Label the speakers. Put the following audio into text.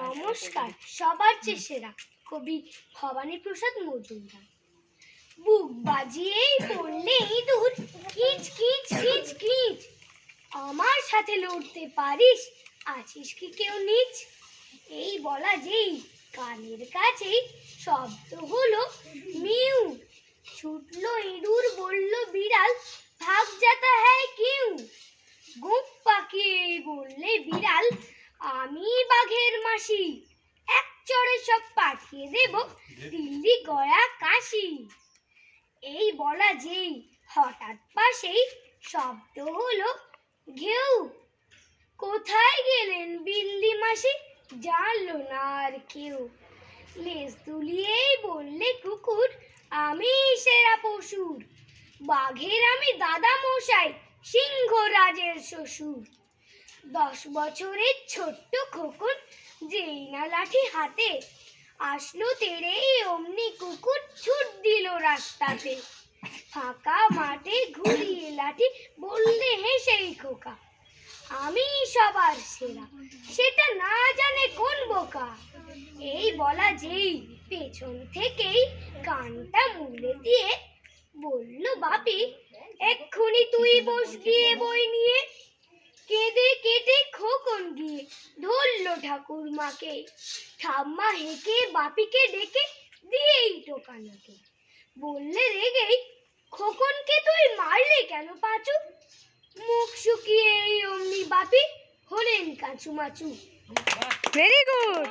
Speaker 1: নমস্কার, সবার চেয়ে সেরা কবি ভবানী প্রসাদ মজুমদার। বুক বাজিয়েই পড়লে ইঁদুর কিচ কিচ কিচ কিচ আমার সাথে লড়তে পারিস, আছিস কি কেউ নিচ? এই বলা যেই কানের কাছেই শব্দ হলো মিউ। ছুটলো ইঁদুর, বলল বিড়াল ভাগ যাতা হ্যায় কিউ গুপ পাকিয়ে বললে বিড়াল আমি বাঘের মাসি এক চড়ে সব পাঠিয়ে দেব দিল্লি গয়া কাশি। এই বলা যেই হঠাৎ পাশেই শব্দ হলো, ঘেউ, কোথায় গেলেন বিল্লি মাসি? জানলো না আর কেউ। লেজ দুলিয়েই বললে কুকুর, আমি সেরা পশুর। বাঘের আমি দাদা মশাই, সিংহ রাজের শ্বশুর। দশ বছরের ছোট্ট খোকন যেই না লাঠি হাতে আসলো তেরে অমনি কুকুর ছুট দিল রাস্তাতে। ফাঁকা মাঠে ঘুরিয়ে লাঠি বললে হেসেই খোকা, আমি সবার সেরা, সেটা না জানে কোন বোকা? এই বলা যেই পেছন থেকেই কানটা মুলে দিয়ে বলল, বাপি, এক্ষুনি তুই বস গিয়ে বই নিয়ে। কেঁদে কেটে খোকন গিয়ে ধরলো ঠাকুর মাকে ঠাম্মা হেঁকে বাপিকে ডেকে দিয়েই টোকানাকে বললে রেগেই, খোকনকে তুই মারলি কেন পাচু? মুখ শুকিয়ে এই অমনি বাপি হলেন কাচু মাচু
Speaker 2: ভেরি গুড